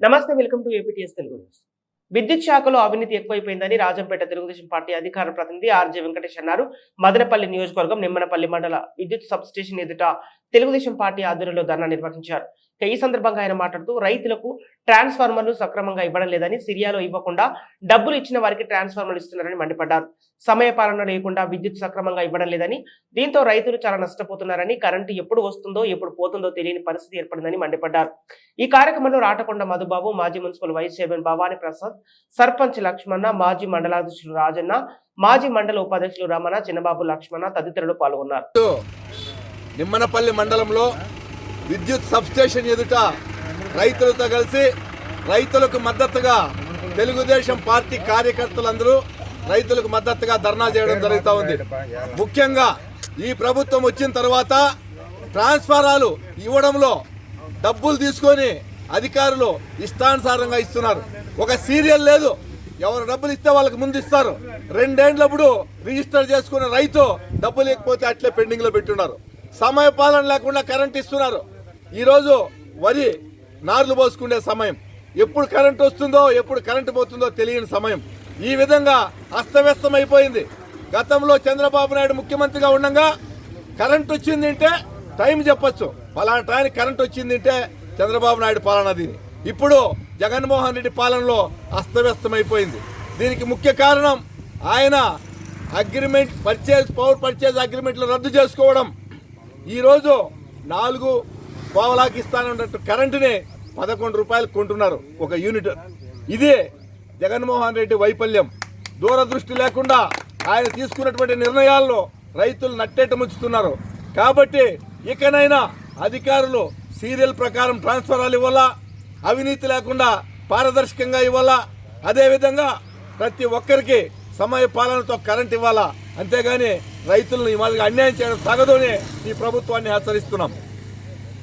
నమస్తే welcome to APTS Telugu news. విద్యుత్ శాఖలో అవినీతి ఎక్కువైపోయిందని రాజంపేట తెలుగుదేశం పార్టీ అధికార ప్రతినిధి ఆర్జే వెంకటేష్ అన్నారు. మదనపల్లి నియోజకవర్గం నిమ్మనపల్లి మండల విద్యుత్ సబ్ స్టేషన్ ఎదుట తెలుగుదేశం పార్టీ ఆధ్వర్యంలో ధర్నా నిర్వహించారు. ఈ సందర్భంగా ఆయన మాట్లాడుతూ రైతులకు ట్రాన్స్ఫార్మర్లు సక్రమంగా ఇవ్వడం లేదని సిరియాలో ఇవ్వకుండా డబ్బులు ఇచ్చిన వారికి ట్రాన్స్ఫార్మర్లు ఇస్తున్నారని మండిపడ్డారు. సమయ పాలన లేకుండా విద్యుత్ సక్రమంగా ఇవ్వడం లేదని దీంతో రైతులు చాలా నష్టపోతున్నారని కరెంటు ఎప్పుడు వస్తుందో ఎప్పుడు పోతుందో తెలియని పరిస్థితి ఏర్పడిందని మండిపడ్డారు. ఈ కార్యక్రమంలో రాటకొండ మధుబాబు మాజీ municipal vice chairman Bhavani Prasad sarpanch Lakshmana మాజీ మండలాధ్యక్షులు రాజన్న మాజీ మండల ఉపాధ్యక్షులు రమణ చిన్నబాబు లక్ష్మణ తదితరులు పాల్గొన్నారు. నిమ్మనపల్లి మండలంలో విద్యుత్ సబ్స్టేషన్ ఎదుట రైతులతో కలిసి రైతులకు మద్దతుగా తెలుగుదేశం పార్టీ కార్యకర్తలందరూ రైతులకు మద్దతుగా ధర్నా చేయడం జరుగుతూ ఉంది. ముఖ్యంగా ఈ ప్రభుత్వం వచ్చిన తర్వాత ట్రాన్స్ఫారాలు ఇవ్వడంలో డబ్బులు తీసుకొని అధికారులు ఇష్టానుసారంగా ఇస్తున్నారు. ఒక సీరియల్ లేదు. ఎవరు డబ్బులు ఇస్తే వాళ్ళకి ముందు ఇస్తారు. రెండేండ్లప్పుడు రిజిస్టర్ చేసుకున్న రైతు డబ్బు లేకపోతే అట్లే పెండింగ్లో పెట్టున్నారు. సమయ పాలన లేకుండా కరెంట్ ఇస్తున్నారు. ఈరోజు వరి నార్లు పోసుకునే సమయం. ఎప్పుడు కరెంట్ వస్తుందో ఎప్పుడు కరెంట్ పోతుందో తెలియని సమయం. ఈ విధంగా అస్తవ్యస్తం అయిపోయింది గతంలో చంద్రబాబు నాయుడు ముఖ్యమంత్రిగా ఉండగా కరెంట్ వచ్చిందంటే టైం చెప్పచ్చు. ఫలానా టైం కరెంట్ వచ్చిందంటే చంద్రబాబు నాయుడు పాలన దీని. ఇప్పుడు జగన్మోహన్ రెడ్డి పాలనలో అస్తవ్యస్తమైపోయింది. దీనికి ముఖ్య కారణం ఆయన అగ్రిమెంట్ పర్చేజ్ పవర్ పర్చేజ్ అగ్రిమెంట్లు రద్దు చేసుకోవడం. ఈరోజు నాలుగు పావలాకి ఇస్తానన్నట్టు కరెంటుని పదకొండు రూపాయలు కొంటున్నారు ఒక యూనిట్. ఇదే జగన్మోహన్ రెడ్డి వైఫల్యం. దూరదృష్టి లేకుండా ఆయన తీసుకున్నటువంటి నిర్ణయాల్లో రైతులు నట్టేట ముంచుతున్నారు. కాబట్టి ఇకనైనా అధికారులు సీరియల్ ప్రకారం ట్రాన్స్ఫరాలు ఇవ్వాలా? అవినీతి లేకుండా పారదర్శకంగా ఇవ్వాలా? అదేవిధంగా ప్రతి ఒక్కరికి సమయ పాలనతో కరెంట్ ఇవ్వాలా? అంతేగాని రైతులను ఈ మాదిరిగా అన్యాయం చేయడం తగదని ఈ ప్రభుత్వాన్ని హెచ్చరిస్తున్నాం.